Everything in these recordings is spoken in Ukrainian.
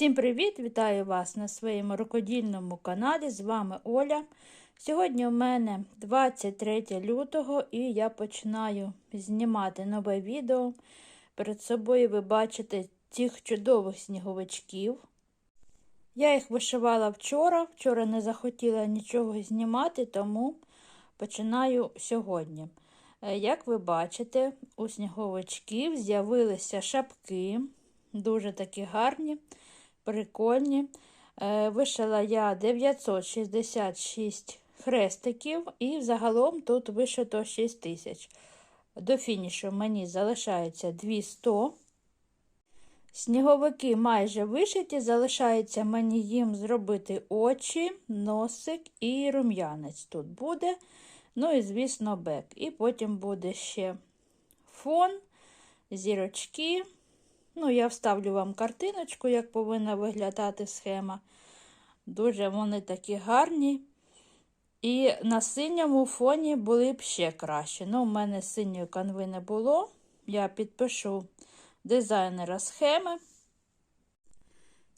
Всім привіт! Вітаю вас на своєму рукодільному каналі. З вами Оля. Сьогодні у мене 23 лютого і я починаю знімати нове відео. Перед собою ви бачите цих чудових сніговичків. Я їх вишивала вчора, вчора не захотіла нічого знімати, тому починаю сьогодні. Е, Як ви бачите, у сніговичків з'явилися шапки, дуже такі гарні прикольні. Е, Вишила я 966 хрестиків і взагалом тут вишито 6 тисяч. До фінішу мені залишається 200. Сніговики майже вишиті, залишається мені їм зробити очі, носик і рум'янець тут буде. Ну і, звісно, бек. І потім буде ще фон, зірочки. Ну, я вставлю вам картиночку, як повинна виглядати схема. Дуже вони такі гарні. І на синьому фоні були б ще краще. Ну, у мене синьої канви не було. Я підпишу дизайнера схеми.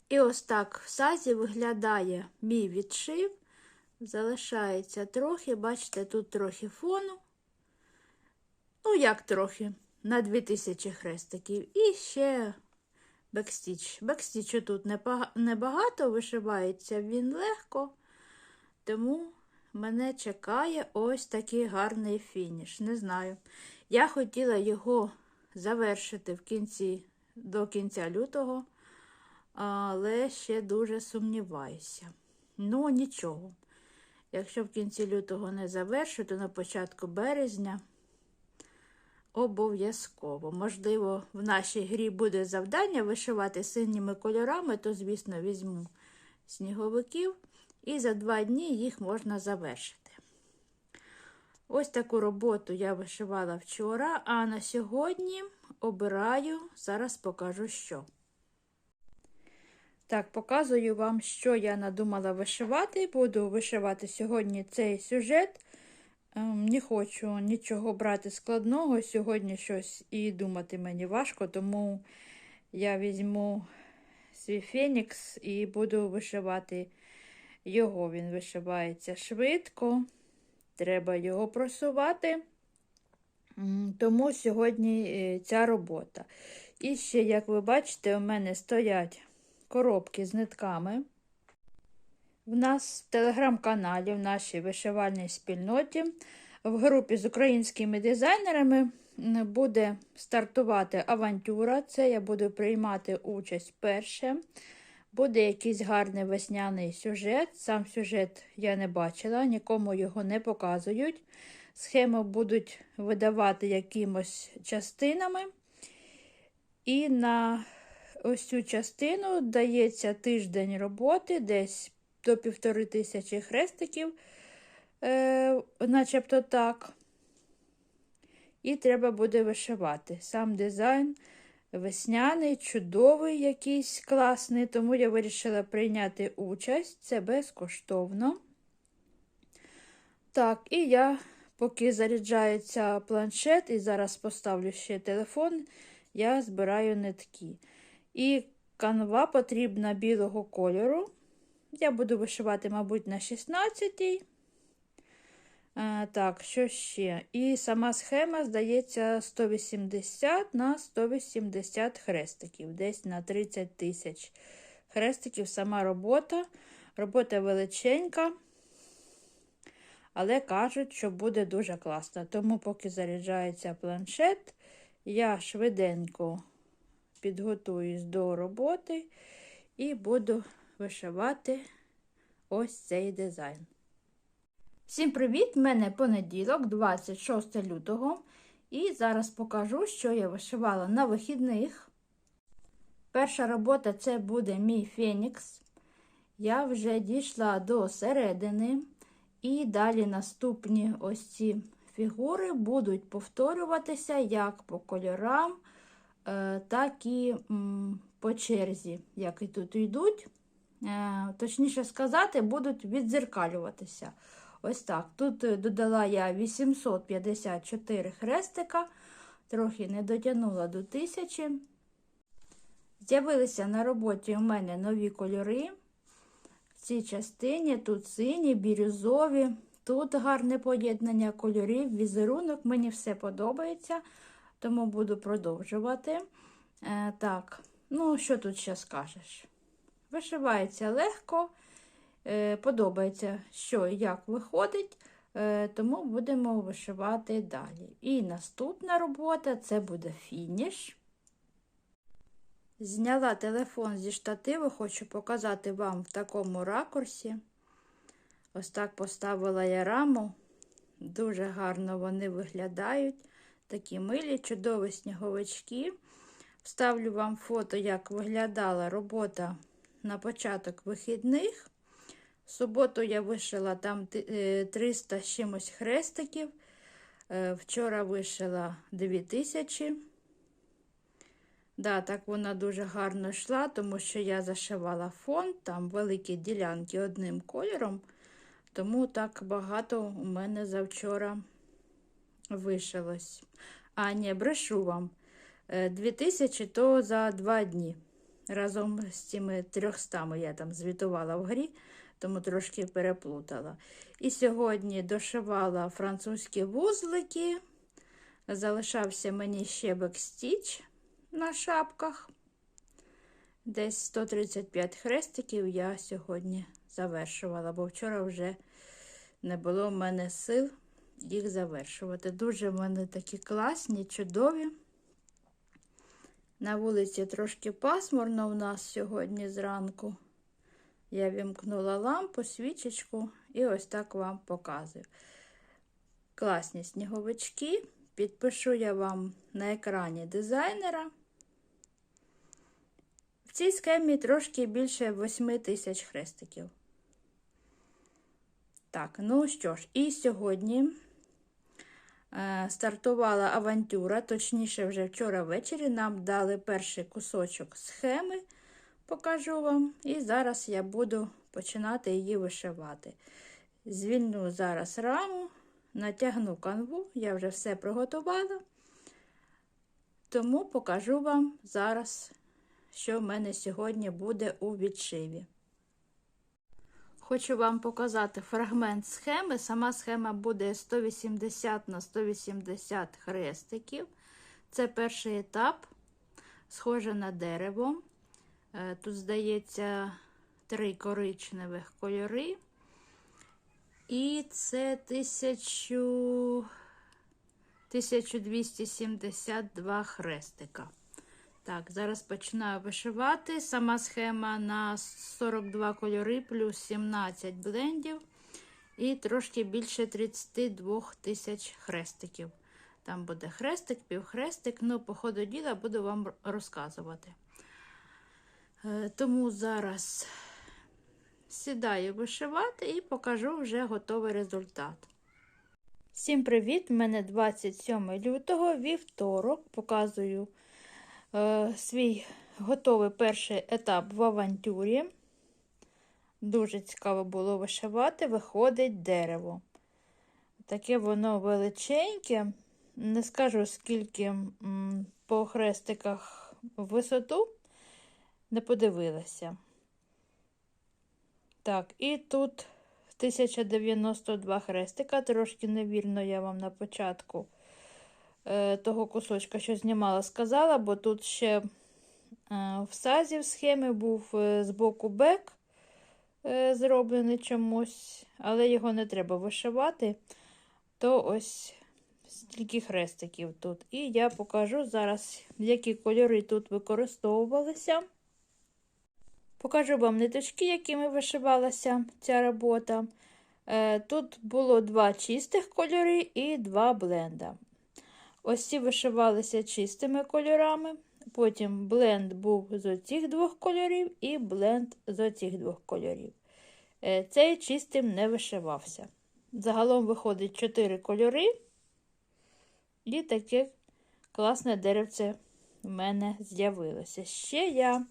І ось так в сазі виглядає мій відшив. Залишається трохи, бачите, тут трохи фону. Ну, як трохи на 2000 хрестиків. І ще бекстіч. Бекстічу тут небагато вишивається, він легко, тому мене чекає ось такий гарний фініш. Не знаю. Я хотіла його завершити в кінці, до кінця лютого, але ще дуже сумніваюся. Ну, нічого. Якщо в кінці лютого не завершу, то на початку березня. Обов'язково. Можливо, в нашій грі буде завдання вишивати синіми кольорами, то, звісно, візьму сніговиків і за два дні їх можна завершити. Ось таку роботу я вишивала вчора, а на сьогодні обираю, зараз покажу що. Так, показую вам, що я надумала вишивати. Буду вишивати сьогодні цей сюжет. Не хочу нічого брати складного. Сьогодні щось і думати мені важко, тому я візьму свій фенікс і буду вишивати його. Він вишивається швидко, треба його просувати. Тому сьогодні е, ця робота. І ще, як ви бачите, у мене стоять коробки з нитками. В нас в телеграм-каналі, в нашій вишивальній спільноті, в групі з українськими дизайнерами буде стартувати авантюра. Це я буду приймати участь перше. Буде якийсь гарний весняний сюжет. Сам сюжет я не бачила, нікому його не показують. Схеми будуть видавати якимось частинами. І на ось цю частину дається тиждень роботи, десь до півтори тисячі хрестиків, е, начебто так. І треба буде вишивати. Сам дизайн весняний, чудовий, якийсь класний, тому я вирішила прийняти участь, це безкоштовно. Так, і я, поки заряджається планшет, і зараз поставлю ще телефон, я збираю нитки. І канва потрібна білого кольору. Я буду вишивати, мабуть, на 16-й. Так, що ще? І сама схема, здається, 180 на 180 хрестиків, десь на 30 тисяч хрестиків сама робота. Робота величенька, але кажуть, що буде дуже класно. Тому, поки заряджається планшет, я швиденько підготуюсь до роботи і буду вишивати ось цей дизайн. Всім привіт! У мене понеділок, 26 лютого, і зараз покажу, що я вишивала на вихідних. Перша робота це буде мій фенікс. Я вже дійшла до середини, і далі наступні ось ці фігури будуть повторюватися як по кольорам, е, так і по черзі, як і тут йдуть. Е, точніше сказати, будуть віддзеркалюватися. Ось так. Тут е, додала я 854 хрестика, трохи не дотягнула до 1000. З'явилися на роботі у мене нові кольори. В цій частині тут сині, бірюзові, тут гарне поєднання кольорів, візерунок. Мені все подобається, тому буду продовжувати. Е, так, ну що тут ще скажеш? Вишивається легко, е, подобається, що і як виходить, е, тому будемо вишивати далі. І наступна робота це буде фініш. Зняла телефон зі штативу, хочу показати вам в такому ракурсі. Ось так поставила я раму. Дуже гарно вони виглядають. Такі милі, чудові сніговички. Вставлю вам фото, як виглядала робота на початок вихідних. В суботу я вишила там 300 з чимось хрестиків. Е, Вчора вишила 2000. Да, так вона дуже гарно йшла, тому що я зашивала фон, там великі ділянки одним кольором, тому так багато у мене завчора вишилось. А, ні, брешу вам. 2000 то за два дні. Разом з цими 300 я там звітувала в грі, тому трошки переплутала. І сьогодні дошивала французькі вузлики. Залишався мені ще бекстіч на шапках. Десь 135 хрестиків я сьогодні завершувала, бо вчора вже не було в мене сил їх завершувати. Дуже в мене такі класні, чудові. На вулиці трошки пасмурно у нас сьогодні зранку. Я вімкнула лампу, свічечку і ось так вам показую. Класні сніговички. Підпишу я вам на екрані дизайнера. В цій схемі трошки більше 8 тисяч хрестиків. Так, ну що ж, і сьогодні стартувала авантюра, точніше, вже вчора ввечері нам дали перший кусочок схеми, покажу вам. І зараз я буду починати її вишивати. Звільню зараз раму, натягну канву, я вже все приготувала, тому покажу вам зараз, що в мене сьогодні буде у відшиві. Хочу вам показати фрагмент схеми. Сама схема буде 180 на 180 хрестиків. Це перший етап, схоже на дерево. Е, тут, здається, три коричневих кольори. І це 1000... 1272 хрестика. Так, зараз починаю вишивати. Сама схема на 42 кольори, плюс 17 блендів. І трошки більше 32 тисяч хрестиків. Там буде хрестик, півхрестик, ну, по ходу діла буду вам розказувати. Е, тому зараз сідаю вишивати і покажу вже готовий результат. Всім привіт! У мене 27 лютого, вівторок, показую свій готовий перший етап в авантюрі. Дуже цікаво було вишивати, виходить дерево. Таке воно величеньке, не скажу, скільки по хрестиках висоту, не подивилася. Так, і тут 1092 хрестика, трошки невірно я вам на початку е, того кусочка, що знімала, сказала, бо тут ще е, в сазі в схемі був е, з боку бек е, зроблений чомусь, але його не треба вишивати. То ось стільки хрестиків тут. І я покажу зараз, які кольори тут використовувалися. Покажу вам ниточки, якими вишивалася ця робота. Е, тут було два чистих кольори і два бленда. Ось ці вишивалися чистими кольорами. Потім бленд був з оцих двох кольорів і бленд з оцих двох кольорів. Е, цей чистим не вишивався. Загалом виходить 4 кольори. І таке класне деревце в мене з'явилося. Ще я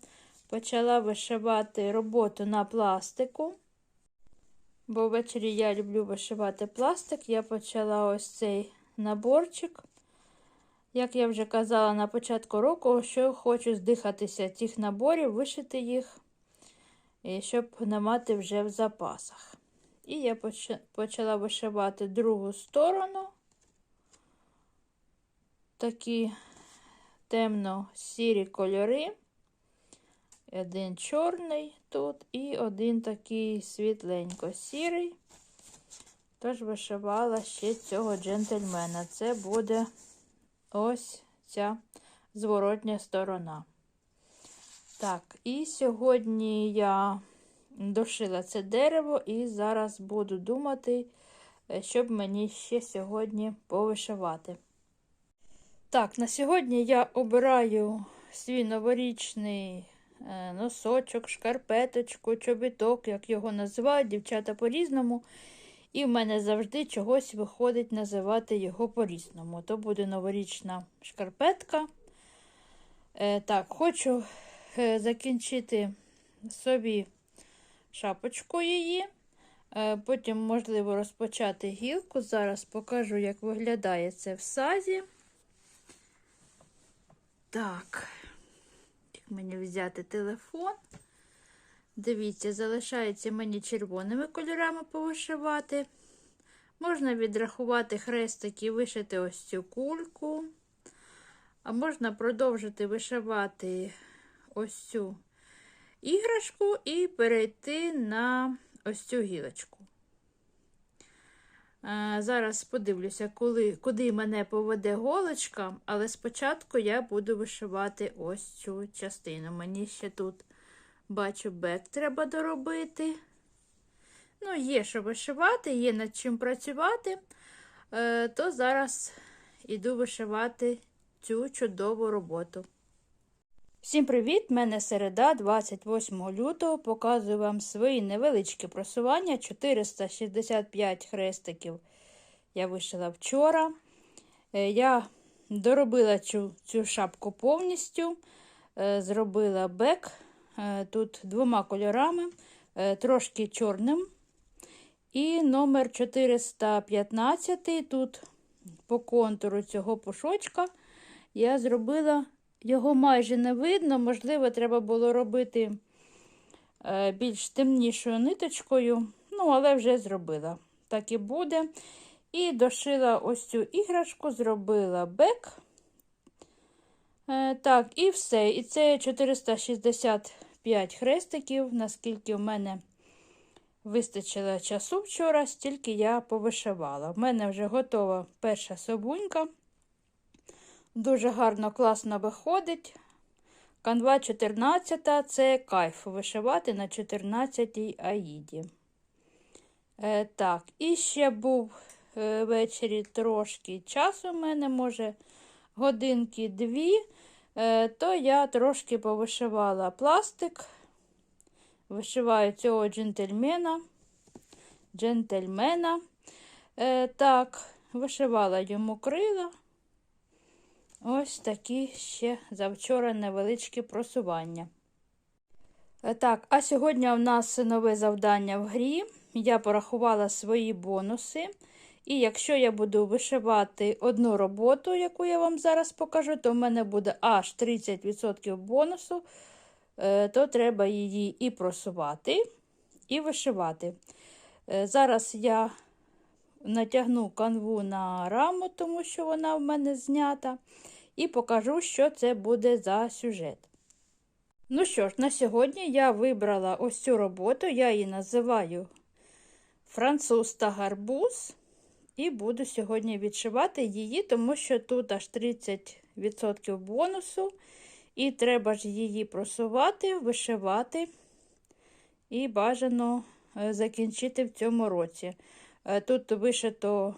почала вишивати роботу на пластику. Бо ввечері я люблю вишивати пластик. Я почала ось цей наборчик Як я вже казала на початку року, що хочу здихатися цих наборів, вишити їх, щоб не мати вже в запасах. І я почала вишивати другу сторону. Такі темно-сірі кольори. Один чорний тут і один такий світленько-сірий. Тож вишивала ще цього джентльмена. Це буде ось ця зворотня сторона. Так, і сьогодні я дошила це дерево і зараз буду думати, е, щоб мені ще сьогодні повишивати. Так, на сьогодні я обираю свій новорічний е, носочок, шкарпеточку, чобіток, як його називають, дівчата по-різному. І в мене завжди чогось виходить називати його по-різному. То буде новорічна шкарпетка. Е, так, хочу е, закінчити собі шапочку її. Е, потім, можливо, розпочати гілку. Зараз покажу, як виглядає це в сазі. Так, як мені взяти телефон. Дивіться, залишається мені червоними кольорами повишивати. Можна відрахувати хрестик і вишити ось цю кульку. А можна продовжити вишивати ось цю іграшку і перейти на ось цю гілочку. Зараз подивлюся, коли, куди мене поведе голочка, але спочатку я буду вишивати ось цю частину. Мені ще тут Бачу, бек треба доробити. Ну, є що вишивати, є над чим працювати, е, то зараз іду вишивати цю чудову роботу. Всім привіт! Мене середа, 28 лютого. Показую вам свої невеличкі просування. 465 хрестиків я вишила вчора. Е, Я доробила цю, цю шапку повністю, е, зробила бек. Е, тут двома кольорами, е, трошки чорним. І номер 415 тут по контуру цього пушочка я зробила, його майже не видно, можливо, треба було робити е, більш темнішою ниточкою, ну, але вже зробила. Так і буде. І дошила ось цю іграшку, зробила бек. Е, так, і все. І це 465 хрестиків, наскільки в мене вистачило часу вчора, стільки я повишивала. В мене вже готова перша собунька. Дуже гарно, класно виходить. Канва 14 це кайф вишивати на 14-й аїді. Е, Так, і ще був е, ввечері трошки часу у мене, може, годинки дві. Е, то я трошки повишивала пластик, вишиваю цього джентльмена. джентльмена. Е, так, вишивала йому крила. Ось такі ще завчора невеличкі просування. Е, так, а сьогодні у нас нове завдання в грі. Я порахувала свої бонуси. І якщо я буду вишивати одну роботу, яку я вам зараз покажу, то в мене буде аж 30% бонусу, е, то треба її і просувати, і вишивати. Е, зараз я натягну канву на раму, тому що вона в мене знята, і покажу, що це буде за сюжет. Ну що ж, на сьогодні я вибрала ось цю роботу, я її називаю Француз та гарбуз. І буду сьогодні відшивати її, тому що тут аж 30% бонусу. І треба ж її просувати, вишивати і бажано е, закінчити в цьому році. Е, тут вишито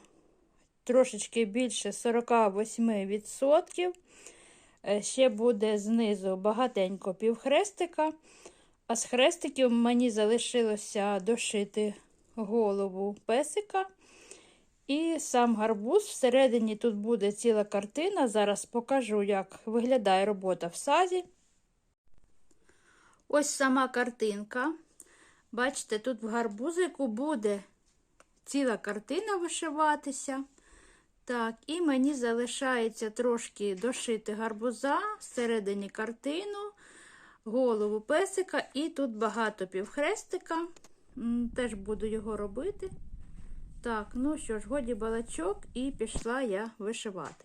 трошечки більше 48%. Е, ще буде знизу багатенько півхрестика, а з хрестиків мені залишилося дошити голову песика. І сам гарбуз. Всередині тут буде ціла картина. Зараз покажу, як виглядає робота в сазі. Ось сама картинка. Бачите, тут в гарбузику буде ціла картина вишиватися. Так, і мені залишається трошки дошити гарбуза всередині картину, голову песика, і тут багато півхрестика. Теж буду його робити. Так, ну що ж, годі балачок, і пішла я вишивати.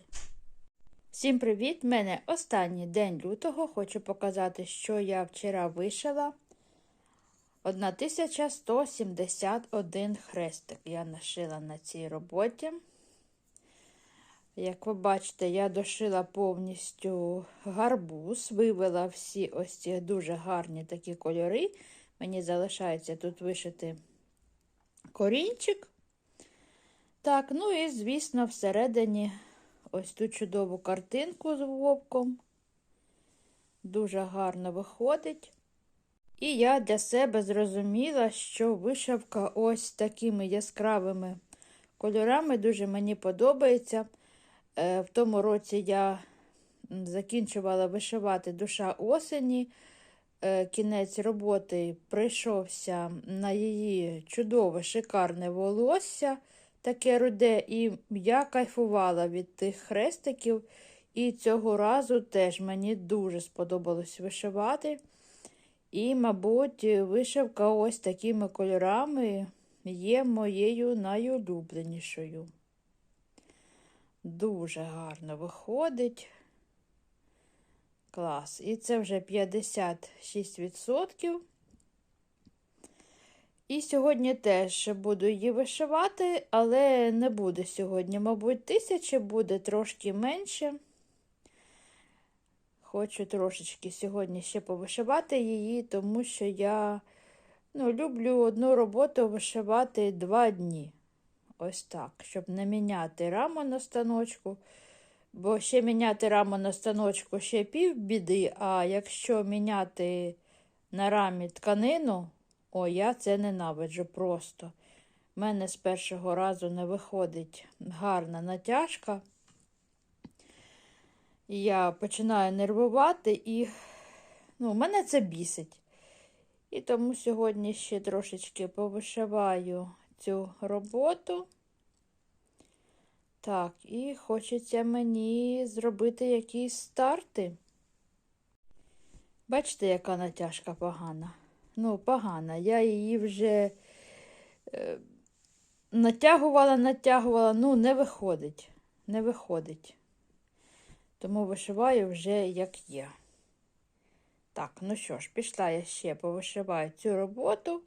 Всім привіт! У мене останній день лютого. Хочу показати, що я вчора вишила. 1171 хрестик я нашила на цій роботі. Як ви бачите, я дошила повністю гарбуз, вивела всі ось ці дуже гарні такі кольори. Мені залишається тут вишити корінчик. Так, ну і, звісно, всередині ось ту чудову картинку з вовком. Дуже гарно виходить. І я для себе зрозуміла, що вишивка ось такими яскравими кольорами дуже мені подобається. В тому році я закінчувала вишивати душа осені. Кінець роботи прийшовся на її чудове, шикарне волосся, таке руде, і я кайфувала від тих хрестиків. І цього разу теж мені дуже сподобалось вишивати. І, мабуть, вишивка ось такими кольорами є моєю найулюбленішою. Дуже гарно виходить. Клас. І це вже 56%. І сьогодні теж буду її вишивати, але не буде сьогодні, мабуть, тисячі буде трошки менше. Хочу трошечки сьогодні ще повишивати її, тому що я ну, люблю одну роботу вишивати два дні. Ось так, щоб не міняти раму на станочку. Бо ще міняти раму на станочку ще пів біди, а якщо міняти на рамі тканину, о, я це ненавиджу просто. У мене з першого разу не виходить гарна натяжка. Я починаю нервувати і ну, мене це бісить. І тому сьогодні ще трошечки повишиваю цю роботу. Так, і хочеться мені зробити якісь старти. Бачите, яка натяжка погана? Ну, погана. Я її вже е, натягувала, натягувала, ну, не виходить. Не виходить. Тому вишиваю вже як є. Так, ну що ж, пішла я ще повишиваю цю роботу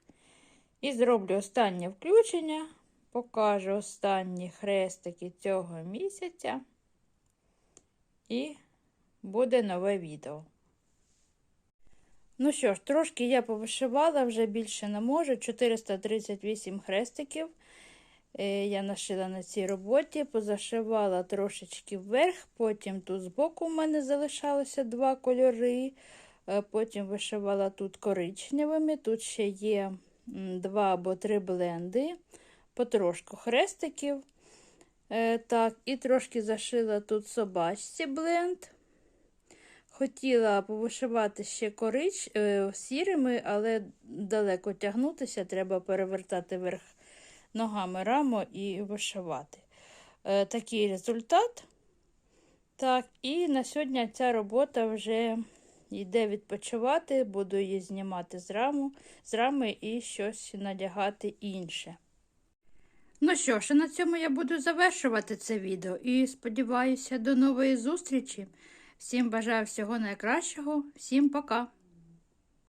і зроблю останнє включення, покажу останні хрестики цього місяця, і буде нове відео. Ну що ж, трошки я повишивала, вже більше не можу. 438 хрестиків. Е, я нашила на цій роботі, позашивала трошечки вверх, потім тут збоку в мене залишалося два кольори. Е, потім вишивала тут коричневими, тут ще є два або три бленди, потрошку хрестиків. Е, так, І трошки зашила тут собачці бленд. Хотіла повишивати ще корич сірими, але далеко тягнутися, треба перевертати вверх ногами раму і вишивати. Е, Такий результат. Так, І на сьогодні ця робота вже йде відпочивати, буду її знімати з, раму, з рами і щось надягати інше. Ну що ж, на цьому я буду завершувати це відео і сподіваюся, до нової зустрічі. Всім бажаю всього найкращого, всім пока!